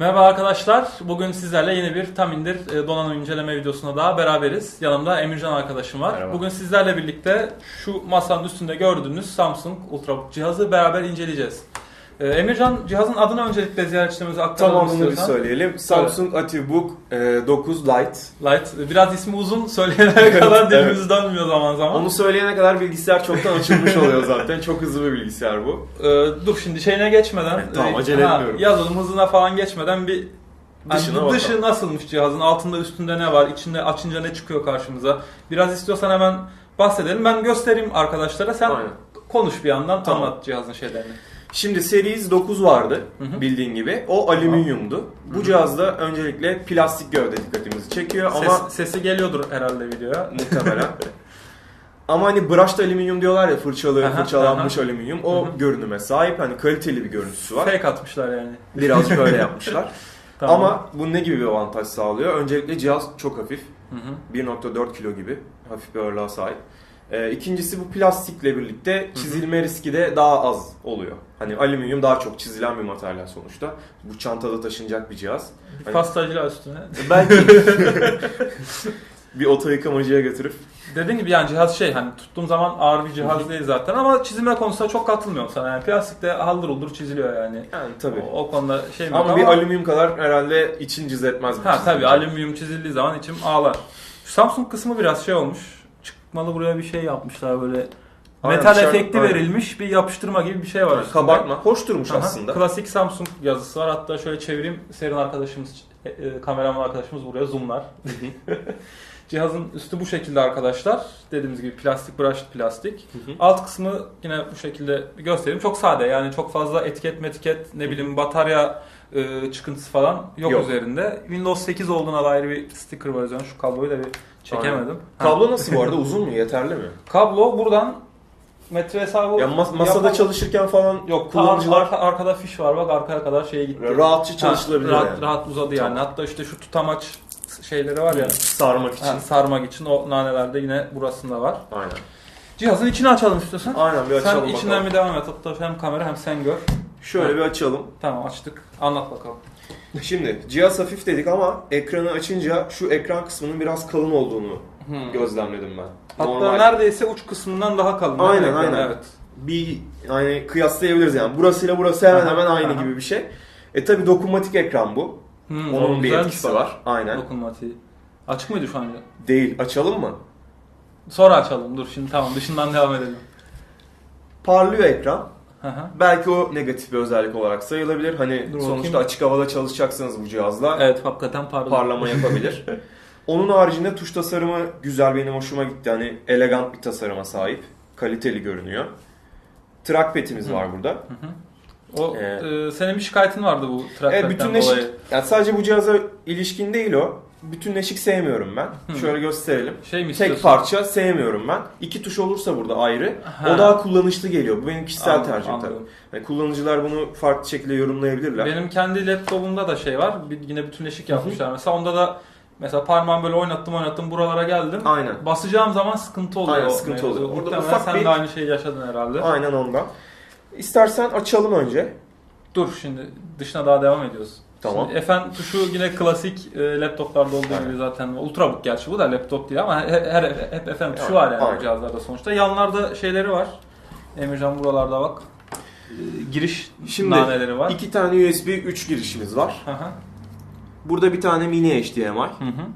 Merhaba arkadaşlar. Bugün sizlerle yeni bir tam indir e, donanım inceleme videosunda daha beraberiz. Yanımda Emircan arkadaşım var. Merhaba. Bugün sizlerle birlikte şu masanın üstünde gördüğünüz Samsung Ultrabook cihazı beraber inceleyeceğiz. E, Emircan cihazın adını öncelikle ziyaretçilerimize aktaralım Tamamını bir istiyorsan. söyleyelim. Samsung ATIVBook e, 9 Lite. Light. Biraz ismi uzun söyleyene kadar dilimiz dönmüyor zaman zaman. Onu söyleyene kadar bilgisayar çoktan açılmış oluyor zaten. Çok hızlı bir bilgisayar bu. E, dur şimdi şeyine geçmeden. Tamam, e, acele ha, etmiyorum. Yazılım hızına falan geçmeden bir Dışına Yani dışı bakalım. nasılmış cihazın? Altında üstünde ne var? içinde açınca ne çıkıyor karşımıza? Biraz istiyorsan hemen bahsedelim. Ben göstereyim arkadaşlara. Sen Aynen. konuş bir yandan Tamam. anlat cihazın şeylerini. Şimdi Series 9 vardı bildiğin gibi. O alüminyumdu. Bu cihazda öncelikle plastik gövde dikkatimizi çekiyor ama Ses- sesi geliyordur herhalde videoya. muhtemelen. ama hani brushed alüminyum diyorlar ya fırçalı, Aha, fırçalanmış alüminyum. O Hı hı. görünüme sahip. Hani kaliteli bir görüntüsü var. Fake atmışlar yani. Birazcık öyle yapmışlar. Tamam. Ama bu ne gibi bir avantaj sağlıyor? Öncelikle cihaz çok hafif. Hı hı. 1.4 kilo gibi hafif bir ağırlığa sahip. Ee, ikincisi bu plastikle birlikte çizilme riski de daha az oluyor. Hani alüminyum daha çok çizilen bir materyal sonuçta. Bu çantada taşınacak bir cihaz. Hani- Pastacıyla üstüne. Belki bir oto yıkamacıya götürüp Dediğim gibi yani cihaz şey hani tuttuğum zaman ağır bir cihaz değil zaten ama çizime konusunda çok katılmıyorum sana. Yani plastikte haldır uldur çiziliyor yani. yani tabii. O, o konuda şey mi Ama bir alüminyum kadar herhalde için cız bir Ha tabii alüminyum çizildiği zaman içim ağlar. Şu Samsung kısmı biraz şey olmuş. Çıkmalı buraya bir şey yapmışlar böyle. Aynen, Metal dışarı- efekti aynen. verilmiş bir yapıştırma gibi bir şey var. üstünde. Kabartma. Hoş durmuş Aha, aslında. Klasik Samsung yazısı var. Hatta şöyle çevireyim. Serin arkadaşımız, e, e, kameraman arkadaşımız buraya zoomlar. Cihazın üstü bu şekilde arkadaşlar. Dediğimiz gibi plastik, brushed plastik. Hı hı. Alt kısmı yine bu şekilde göstereyim. Çok sade yani çok fazla etiket metiket ne bileyim batarya e, çıkıntısı falan yok, Yok. üzerinde. Windows 8 olduğuna dair bir sticker var üzerinde. Şu kabloyu da bir çekemedim. Ha. Kablo nasıl bu arada? Uzun mu? Yeterli mi? Kablo buradan metre hesabı Ya mas- masada yapan- çalışırken falan Yok kullanıcılar arka, arkada fiş var bak arkaya kadar şeye gitti. rahatça çalışılabilir Ha, rahat, yani. rahat uzadı yani. Tamam. Hatta işte şu tutamaç şeyleri var ya. sarmak için. ha, sarmak için o nanelerde yine burasında var. Aynen. Cihazın içini açalım istiyorsan. Aynen bir açalım Sen içinden bakalım. bir devam et. Hatta hem kamera hem sen gör. Şöyle bir açalım. Tamam açtık. Anlat bakalım. Şimdi cihaz hafif dedik ama ekranı açınca şu ekran kısmının biraz kalın olduğunu gözlemledim ben. Hatta Normal neredeyse uç kısmından daha kalın. Aynen, Ekran, aynen. Evet. bir yani kıyaslayabiliriz yani. Burasıyla burası hemen Aha, hemen aynı aha. gibi bir şey. E tabi dokunmatik ekran bu. Hmm, Onun bir güzel etkisi şey. var. Aynen. Dokunmatiği. Açık mıydı şu an? Değil. Açalım mı? Sonra açalım. Dur şimdi tamam dışından devam edelim. Parlıyor ekran. Hı hı. Belki o negatif bir özellik olarak sayılabilir. Hani Dur sonuçta bakayım. açık havada çalışacaksınız bu cihazla. evet hakikaten parladı. parlama yapabilir. Onun haricinde tuş tasarımı güzel benim hoşuma gitti. Hani elegant bir tasarıma sahip. Kaliteli görünüyor. Trackpad'imiz Hı. var burada. O Ee, e, senin bir şikayetin vardı bu trackpad'den Evet bütünleşik. dolayı. Yani sadece bu cihaza ilişkin değil o. Bütünleşik sevmiyorum ben. Hı. Şöyle gösterelim. Şey mi istiyorsun? Tek parça sevmiyorum ben. İki tuş olursa burada ayrı. Ha. O daha kullanışlı geliyor. Bu benim kişisel Anladım, tercihim anladım. tabii. Yani kullanıcılar bunu farklı şekilde yorumlayabilirler. Benim kendi laptopumda da şey var. Bir, yine bütünleşik yapmışlar. Mesela onda da mesela parmağımı böyle oynattım oynattım buralara geldim. Aynen. Basacağım zaman sıkıntı oluyor. Aynen, o sıkıntı mevzu. oluyor. Orada Muhtemelen ufak sen bir- de aynı şeyi yaşadın herhalde. Aynen ondan. İstersen açalım önce. Dur şimdi dışına daha devam ediyoruz. Tamam. Şimdi Fn tuşu yine klasik e, laptoplarda olduğu gibi zaten. Ultrabook gerçi bu da laptop değil ama her, her hep Fn tuşu Aynen, var yani aynen. cihazlarda sonuçta. Yanlarda şeyleri var. Emircan buralarda bak. E, giriş Şimdi naneleri var. İki tane USB 3 girişimiz var. Hı hı. Burada bir tane mini HDMI. Hı hı.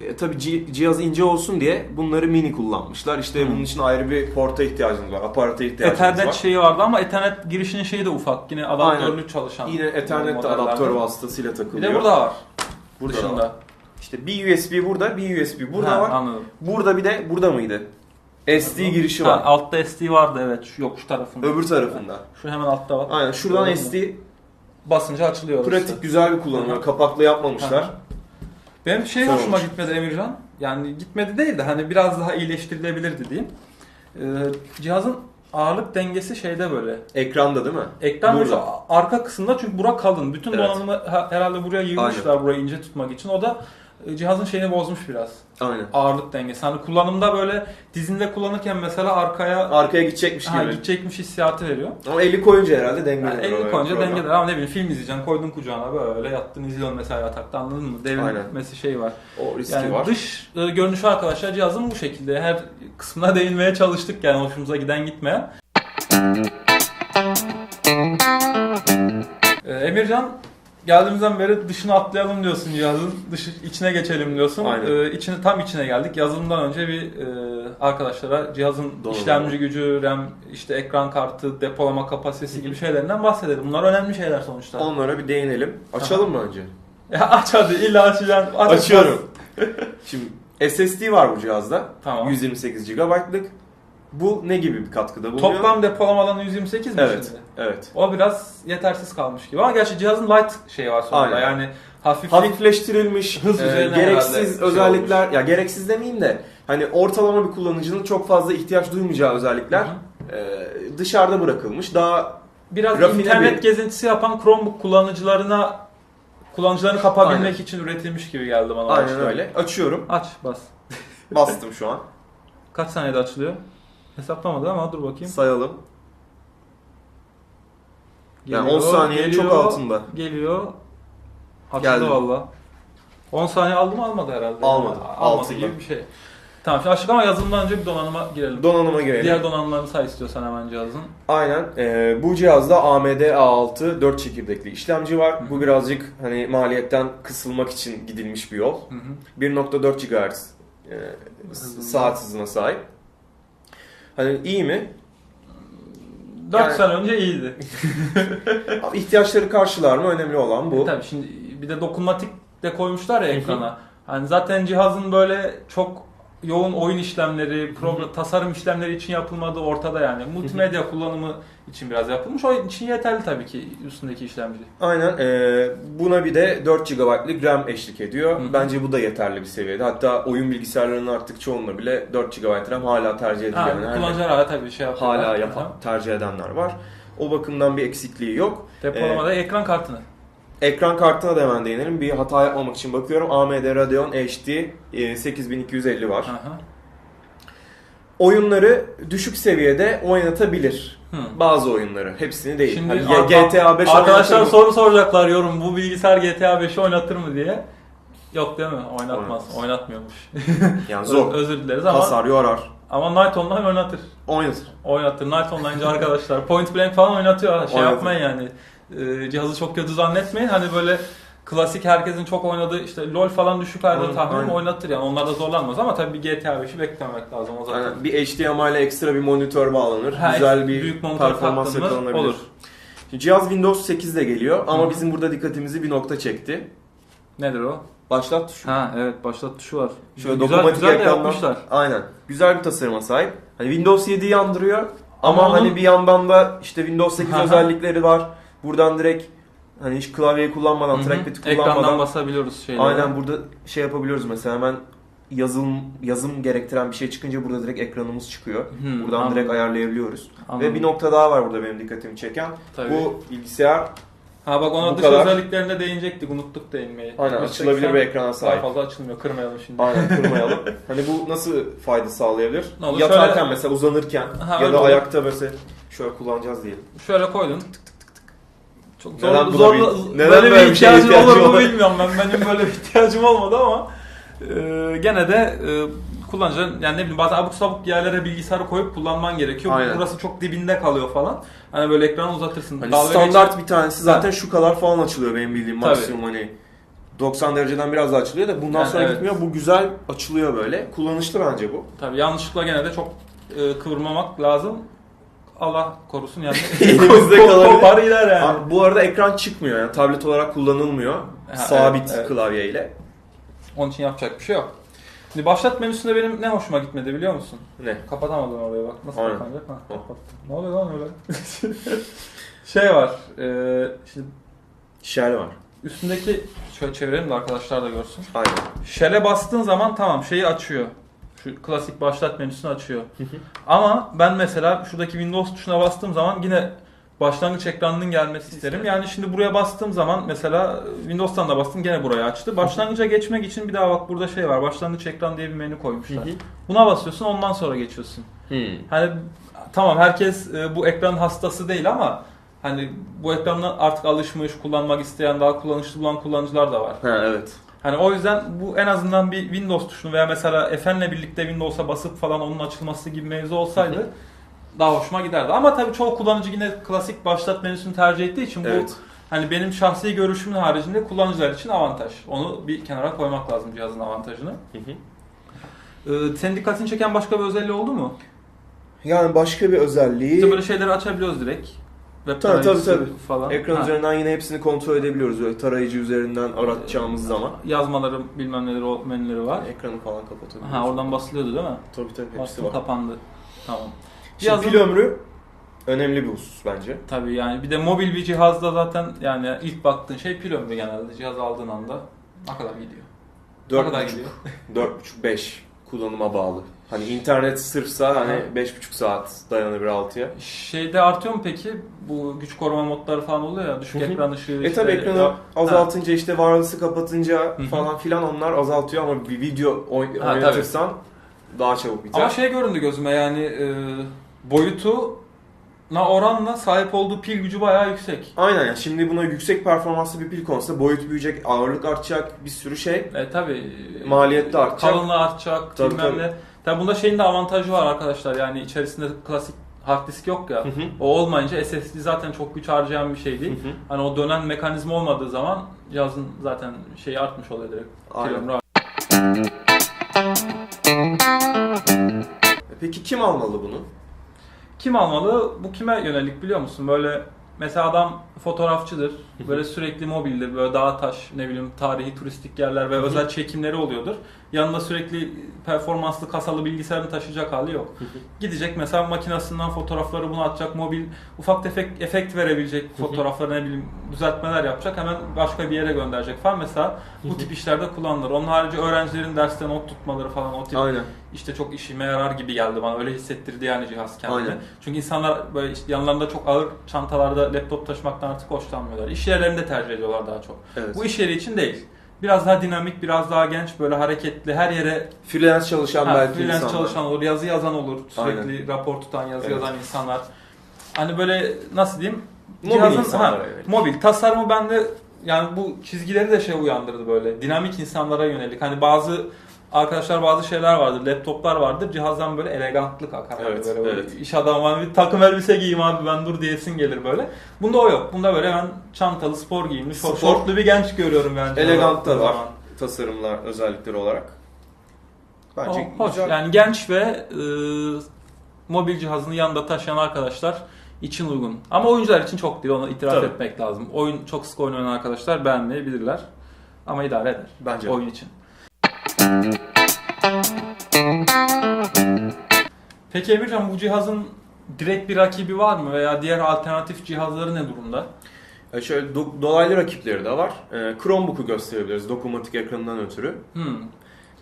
E, tabii ci- cihaz ince olsun diye bunları mini kullanmışlar. İşte Hı. bunun için ayrı bir porta ihtiyacınız var, aparata ihtiyacınız Ethernet var. şeyi vardı ama Ethernet girişinin şeyi de ufak. Yine adaptörlü çalışan. Yine Ethernet adaptör vasıtasıyla Bir takılıyor. de burada var. Burada dışında. var. İşte bir USB burada, bir USB burada Ha, var. Anladım. Burada bir de burada mıydı? SD girişi Ha, var. altta SD vardı evet. Şu, yok şu tarafında. Öbür tarafında. Şu hemen altta var. Aynen şuradan mü? SD Basınca açılıyor. pratik orası. güzel bir kullanım. Kapaklı yapmamışlar. Hı. Benim şey Güzel hoşuma olmuş. gitmedi Emircan. Yani gitmedi değil de hani biraz daha iyileştirilebilirdi diyeyim. Ee, cihazın ağırlık dengesi şeyde böyle. Ekranda değil mi? Ekran Burada. arka kısımda çünkü bura kalın. Bütün Evet. donanımı ha- herhalde buraya yığmışlar burayı ince tutmak için. O da cihazın şeyini bozmuş biraz. Aynen. Ağırlık dengesi. Hani kullanımda böyle dizinde kullanırken mesela arkaya Arkaya gidecekmiş ha, gibi. gidecekmiş hissiyatı veriyor. Ama eli koyunca herhalde dengeliyor. Yani eli koyunca dengeler ama ne bileyim film izleyeceksin koydun kucağına böyle yattın izliyorsun mesela yatakta anladın mı? Devrilmesi şey var. O riski Yani var. dış e, görünüşü arkadaşlar cihazın bu şekilde. Her kısmına değinmeye çalıştık yani hoşumuza giden gitmeyen. Ee, Emircan geldiğimizden beri dışına atlayalım diyorsun cihazın. Dışı, içine geçelim diyorsun. Aynen. Ee, içine, tam içine geldik. Yazılımdan önce bir e, arkadaşlara cihazın Donanımı. işlemci gücü, RAM, işte ekran kartı, depolama kapasitesi gibi şeylerinden bahsedelim. Bunlar önemli şeyler sonuçta. Onlara bir değinelim. Açalım mı önce? Ya aç hadi illa açacaksın. Aç, Açıyorum. Şimdi SSD var bu cihazda. Tamam. 128 GB'lık. Bu ne gibi bir katkıda bulunuyor? Toplam depolamadan 128 mi Evet. şimdi? Evet. O biraz yetersiz kalmış gibi ama gerçi cihazın light şeyi var sonunda Aynen. yani hafiflik Hafifleştirilmiş, Hız e, gereksiz şey özellikler, ya gereksiz demeyeyim de hani ortalama bir kullanıcının çok fazla ihtiyaç duymayacağı özellikler Hı e, dışarıda bırakılmış. Daha biraz internet bir- gezintisi yapan Chromebook kullanıcılarına kullanıcılarını kapabilmek Aynen. için üretilmiş gibi geldi bana. aynen başta. öyle. Açıyorum. Aç bas. Bastım şu an. Kaç saniyede açılıyor? Hesaplamadı ama dur bakayım. Sayalım. Yani Geliyor, 10 saniyenin çok geliyor, altında. Geliyor. Açıldı valla. 10 saniye aldı mı almadı herhalde. Almadı. Almadı Altında. gibi bir şey. Tamam şimdi açtık ama yazılımdan önce bir donanıma girelim. Donanıma girelim. Diğer donanımlarını say istiyorsan hemen cihazın. Aynen. Ee, bu cihazda AMD A6 4 çekirdekli işlemci var. Hı. Bu birazcık hani maliyetten kısılmak için gidilmiş bir yol. Hı hı. 1.4 GHz e, Hızında. saat hızına sahip. Hani iyi mi? 4 Yani- sene önce iyiydi. İhtiyaçları karşılar mı? Önemli olan bu. Tabii şimdi bir de dokunmatik de koymuşlar ya ekrana. Hani zaten cihazın böyle çok yoğun oyun işlemleri, program, tasarım işlemleri için yapılmadığı ortada yani. Multimedya kullanımı için biraz yapılmış. O için yeterli tabii ki üstündeki işlemci. Aynen. e, buna bir de 4 GB'lık RAM eşlik ediyor. Hı hı. Bence bu da yeterli bir seviyede. Hatta oyun bilgisayarlarının artık çoğunda bile 4 GB RAM hala tercih ediliyor. Ha, Yani kullanıcılar hala tabii şey yapıyor. hala yapan, tercih edenler var. O bakımdan bir eksikliği yok. Depolamada ekran kartını. Ekran kartına da hemen değinelim. Bir hata yapmamak için bakıyorum. AMD Radeon HD e, 8250 var. Aha. Oyunları düşük seviyede oynatabilir. Hı. Bazı oyunları. Hepsini değil. Şimdi Hani GTA 5 Arkadaşlar soru soracaklar yorum. Bu bilgisayar GTA 5'i oynatır mı diye. Yok değil mi? Oynatmaz. Oynatmaz. Oynatmıyormuş. Yani zor. Özür dileriz ama Hasar yorar. ama Night Online oynatır. Oynatır. Oynatır. Night Online'cı arkadaşlar. Point Blank falan oynatıyor. Şey Oynatır. yapmayın yani. Ee, cihazı çok kötü zannetmeyin. Hani böyle klasik herkesin çok oynadığı işte LoL falan düşük ayarda tahminim oynatır yani. Onlar da zorlanmaz ama tabii bir GTA 5'i beklememek lazım o zaten. Yani bir HDMI ile ekstra bir monitör bağlanır. Ha, Güzel bir büyük performans yakalanabilir. olur. Şimdi Cihaz Windows 8 de geliyor ama Hı bizim burada dikkatimizi bir nokta çekti. Nedir o? Başlat tuşu. Ha evet başlat tuşu var. Şöyle güzel, dokunmatik güzel ekrandan- yapmışlar. Aynen. Güzel bir tasarıma sahip. Hani Windows 7'yi andırıyor ama, Ama hani onun- bir yandan da işte Windows 8 Aha. özellikleri var. Buradan direkt hani hiç klavyeyi kullanmadan, Hı hı. trackpad'i Ekrandan kullanmadan basabiliyoruz şeyleri. aynen burada şey yapabiliyoruz mesela hemen yazılım yazım gerektiren bir şey çıkınca burada direkt ekranımız çıkıyor. Hı, Buradan anladım. direkt ayarlayabiliyoruz. Anladım. Ve bir nokta daha var burada benim dikkatimi çeken. Tabii. Bu bilgisayar Ha bak ona dış kadar. özelliklerine değinecektik. Unuttuk değinmeyi. aynen 180 açılabilir bir ekrana Daha sahip. fazla açılmıyor. Kırmayalım şimdi. Aynen kırmayalım. hani bu nasıl fayda sağlayabilir? Ne olur, Yatarken şöyle- mesela uzanırken Ha, ya da olur. ayakta mesela şöyle kullanacağız diyelim. Şöyle koydun. Çok zor, Neden zorla, bir- neden böyle böyle bir ihtiyacın olur mu bilmiyorum ben. Benim böyle bir ihtiyacım olmadı ama e, gene de e, kullanıcının yani ne bileyim bazen abuk sabuk yerlere bilgisayarı koyup kullanman gerekiyor. Aynen. Burası çok dibinde kalıyor falan. Hani böyle ekranı uzatırsın. Hani standart geçer- bir tanesi zaten şu kadar falan açılıyor benim bildiğim Tabii. maksimum hani 90 dereceden biraz daha açılıyor da bundan Yani sonra evet. gitmiyor. Bu güzel açılıyor böyle. Kullanışlı bence bu. Tabii yanlışlıkla gene de çok e, kıvırmamak lazım. Allah korusun yani. Elimizde kalabilir. Kopar gider yani. Aa, Bu arada ekran çıkmıyor yani tablet olarak kullanılmıyor. Ha, Sabit evet, evet. klavyeyle. Onun için yapacak bir şey yok. Şimdi başlat menüsünde benim ne hoşuma gitmedi biliyor musun? Ne? Kapatamadım oraya bak. Nasıl Aynen. kapanacak? Ha, kapattım. Ne oluyor lan öyle? şey var. E, şimdi Shell var. üstündeki şöyle çevirelim de arkadaşlar da görsün. Aynen. Shell'e bastığın zaman tamam şeyi açıyor. Şu klasik başlat menüsünü açıyor. Ama ben mesela şuradaki Windows tuşuna bastığım zaman yine başlangıç ekranının gelmesi isterim. Yani şimdi buraya bastığım zaman mesela Windows'tan da bastım gene burayı açtı. Başlangıca geçmek için bir daha bak burada şey var. Başlangıç ekran diye bir menü koymuşlar. Buna basıyorsun ondan sonra geçiyorsun. Hani tamam herkes e, bu ekran hastası değil ama hani bu ekranla artık alışmış, kullanmak isteyen, daha kullanışlı bulan kullanıcılar da var. Ha evet. Hani o yüzden bu en azından bir Windows tuşunu veya mesela F'le birlikte Windows'a basıp falan onun açılması gibi mevzu olsaydı daha hoşuma giderdi. Ama tabii çoğu kullanıcı yine klasik başlat menüsünü tercih ettiği için bu Evet. hani benim şahsi görüşümün haricinde kullanıcılar için avantaj. Onu bir kenara koymak lazım cihazın avantajını. Hı hı. Ee, senin dikkatini çeken başka bir özelliği oldu mu? Yani başka bir özelliği İşte böyle şeyleri açabiliyoruz direkt. Web Tabii, tarayıcısı tabii, falan. ekran Ha, üzerinden yine hepsini kontrol edebiliyoruz böyle tarayıcı üzerinden aratacağımız zaman. Yazmaları bilmem neleri o menüleri var. Ekranı falan kapatabiliyoruz. Ha oradan basılıyordu değil mi? Tabii tabii hepsi Bastım var. kapandı. Tamam. Şimdi Cihazın- pil ömrü önemli bir husus bence. Tabii yani bir de mobil bir cihazda zaten yani ilk baktığın şey pil ömrü genelde. Cihaz aldığın anda ne kadar gidiyor? Ne kadar 4.5 gidiyor? 4.5-5 kullanıma bağlı. Hani internet sırfsa hani 5.5 saat dayanabilir 6'ya. Şeyde artıyor mu peki? Bu güç koruma modları falan oluyor ya. Düşük ekran ışığı. E işte- tabi ekranı Ha. azaltınca işte wireless'ı kapatınca falan filan onlar azaltıyor ama bir video oy- Ha, oynatırsan daha çabuk biter. Ama şey göründü gözüme yani e, boyutu na oranla sahip olduğu pil gücü bayağı yüksek. Aynen yani şimdi buna yüksek performanslı bir pil konusunda boyut büyüyecek, ağırlık artacak bir sürü şey. E tabi. Maliyet de artacak. Kalınlığı artacak. Tabii, bilmem tabii. ne. Tabi bunda şeyin de avantajı var arkadaşlar. Yani içerisinde klasik hard disk yok ya. Hı hı. O olmayınca SSD zaten çok güç harcayan bir şey değil. Hı hı. Hani o dönen mekanizma olmadığı zaman cihazın zaten şeyi artmış oluyor direkt. Aynen. E Peki kim almalı bunu? Kim almalı? Bu kime yönelik biliyor musun? Böyle mesela adam fotoğrafçıdır. Böyle sürekli mobildir. Böyle dağ taş, ne bileyim tarihi turistik yerler ve özel çekimleri oluyordur. Yanında sürekli performanslı kasalı bilgisayarını taşıyacak hali yok. Gidecek mesela makinasından fotoğrafları bunu atacak. Mobil ufak tefek efekt verebilecek fotoğrafları ne bileyim düzeltmeler yapacak. Hemen başka bir yere gönderecek falan. Mesela bu tip işlerde kullanılır. Onun harici öğrencilerin derste not tutmaları falan o tip Aynen. İşte çok işime yarar gibi geldi bana. Öyle hissettirdi yani cihaz kendini. Aynen. Çünkü insanlar böyle işte yanlarında çok ağır çantalarda laptop taşımaktan artık hoşlanmıyorlar. İş yerlerinde tercih ediyorlar daha çok. Evet. Bu iş yeri için değil. Biraz daha dinamik, biraz daha genç, böyle hareketli, her yere freelance çalışan ha, belki freelance insanlar. çalışan olur, yazı yazan olur, sürekli Aynen. rapor tutan, yazı Evet. yazan insanlar. Hani böyle nasıl diyeyim? Mobil insanlara yönelik. mobil tasarımı bende yani bu çizgileri de şey uyandırdı böyle. Dinamik insanlara yönelik. Hani bazı arkadaşlar bazı şeyler vardır, laptoplar vardır. Cihazdan böyle elegantlık akar. Yani Evet, böyle, böyle evet. iş adamı hani bir takım elbise giyeyim abi ben dur diyesin gelir böyle. Bunda o yok. Bunda böyle ben çantalı spor giyimli, Spor. şortlu bir genç görüyorum ben. cihaza Elegant da var tasarımlar özellikleri olarak. Bence O- hoş. güzel. Yani genç ve e, mobil cihazını yanında taşıyan arkadaşlar için uygun. Ama oyuncular için çok değil. Onu itiraf Tabii. etmek lazım. Oyun çok sık oynayan arkadaşlar beğenmeyebilirler. Ama idare eder. Bence. Oyun için. Peki Emircan bu cihazın direkt bir rakibi var mı veya diğer alternatif cihazları ne durumda? E şöyle do- dolaylı rakipleri de var. E, Chromebook'u gösterebiliriz dokunmatik ekranından ötürü. Hmm.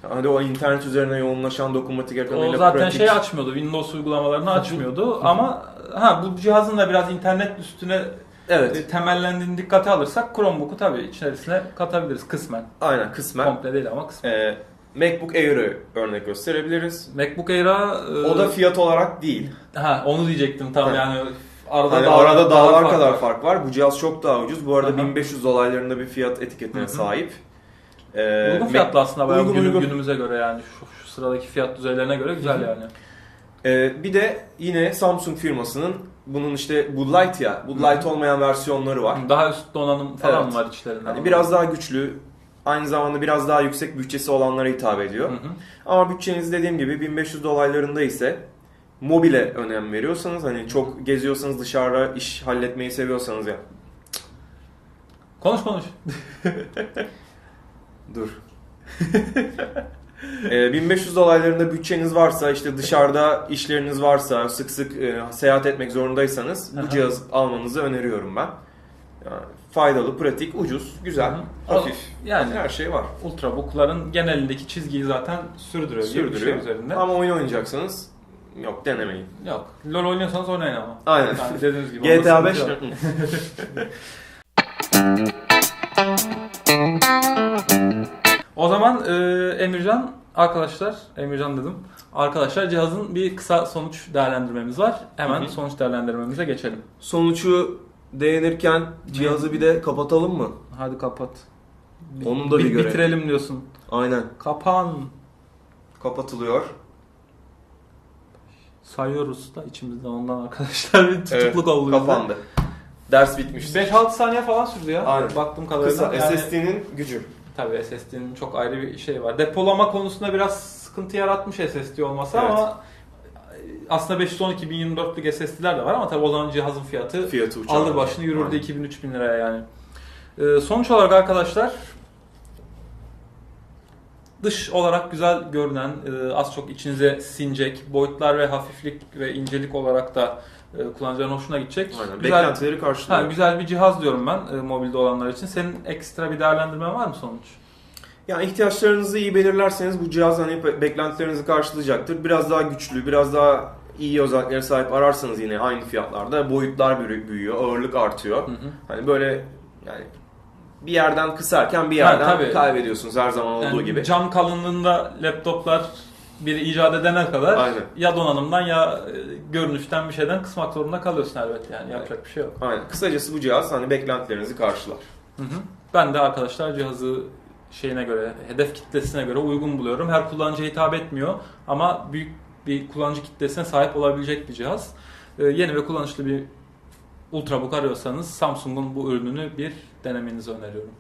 Hadi o internet üzerine yoğunlaşan dokunmatik ekranıyla O zaten pratik. şey açmıyordu. Windows uygulamalarını açmıyordu ama ha bu cihazın da biraz internet üstüne Evet. e, temellendiğini dikkate alırsak Chromebook'u tabii içerisine katabiliriz kısmen. Aynen kısmen. Komple değil ama kısmen. E, MacBook Air'ı örnek gösterebiliriz. MacBook Air'a e, O da fiyat olarak değil. ha onu diyecektim tam Ha. yani arada Hani dağlar, arada dağlar fark kadar var. fark var. Bu cihaz çok daha ucuz. Bu arada Aha. 1500 dolaylarında bir fiyat etiketine Hı hı. sahip. E, Uygun fiyatlı aslında bayağı Uygun, günü- uygun. günümüze göre yani şu, şu sıradaki fiyat düzeylerine göre güzel Hı hı. yani. Ee, bir de yine Samsung firmasının bunun işte bu Lite ya, bu. Lite olmayan versiyonları var. Daha üst donanım falan Evet. var içlerinde. Hani biraz daha güçlü, aynı zamanda biraz daha yüksek bütçesi olanlara hitap ediyor. Hı hı. Ama bütçeniz dediğim gibi 1500 dolaylarında ise mobile önem veriyorsanız hani çok geziyorsanız dışarıda iş halletmeyi seviyorsanız ya. Konuş konuş. Dur. Ee, 1500 dolaylarında bütçeniz varsa işte dışarıda işleriniz varsa sık sık e, seyahat etmek zorundaysanız bu cihaz almanızı öneriyorum ben. Yani faydalı, pratik, ucuz, güzel, Hı hafif. Yani her şey var. Ultrabook'ların genelindeki çizgiyi zaten sürdürüyor. bir Sürdürüyor. Şey üzerinde. Ama oyun oynayacaksanız Yok denemeyin. Yok. LoL oynuyorsanız oynayın ama. Aynen. Yani dediğiniz gibi. GTA onda 5 sıkıntı yok. O zaman e, Emircan arkadaşlar, Emircan dedim. Arkadaşlar cihazın bir kısa sonuç değerlendirmemiz var. Hemen Hı hı. sonuç değerlendirmemize geçelim. Sonucu değinirken cihazı bir de kapatalım mı? Hadi kapat. Onu da bir görelim. Bitirelim diyorsun. Aynen. Kapan. Kapatılıyor. Sayıyoruz da içimizde ondan arkadaşlar bir tutukluk oldu. bizde. Kapandı. Ders bitmiş. 5-6 saniye falan sürdü ya. Aynen. Baktığım kadarıyla. Kısa Yani- SSD'nin gücü. Tabii SSD'nin çok ayrı bir şey var. Depolama konusunda biraz sıkıntı yaratmış SSD olması Evet. ama aslında 512 1024'lük SSD'ler de var ama tabii o zaman cihazın fiyatı Fiyatı alır başını yürürdü Aynen. 2000-3000 liraya yani. Ee, sonuç olarak arkadaşlar dış olarak güzel görünen, e, az çok içinize sinecek, boyutlar ve hafiflik ve incelik olarak da e, kullanıcıların hoşuna gidecek. Aynen. Güzel, Beklentileri karşılıyor. ha, güzel bir cihaz diyorum ben e, mobilde olanlar için. Senin ekstra bir değerlendirmen var mı sonuç? Yani ihtiyaçlarınızı iyi belirlerseniz bu cihaz hani be- beklentilerinizi karşılayacaktır. Biraz daha güçlü, biraz daha iyi özelliklere sahip ararsanız yine aynı fiyatlarda boyutlar büyü- büyüyor, ağırlık artıyor. Hı hı. Hani böyle yani bir yerden kısarken bir Ha, yerden tabii. kaybediyorsunuz her zaman olduğu Yani gibi. Cam kalınlığında laptoplar biri icat edene kadar Aynen. ya donanımdan ya e, görünüşten bir şeyden kısmak zorunda kalıyorsun elbette yani yapacak bir şey yok. Aynen. Kısacası bu cihaz hani beklentilerinizi karşılar. Hı hı. Ben de arkadaşlar cihazı şeyine göre, hedef kitlesine göre uygun buluyorum. Her kullanıcıya hitap etmiyor ama büyük bir kullanıcı kitlesine sahip olabilecek bir cihaz. Ee, yeni ve kullanışlı bir Ultrabook arıyorsanız Samsung'un bu ürününü bir denemenizi öneriyorum.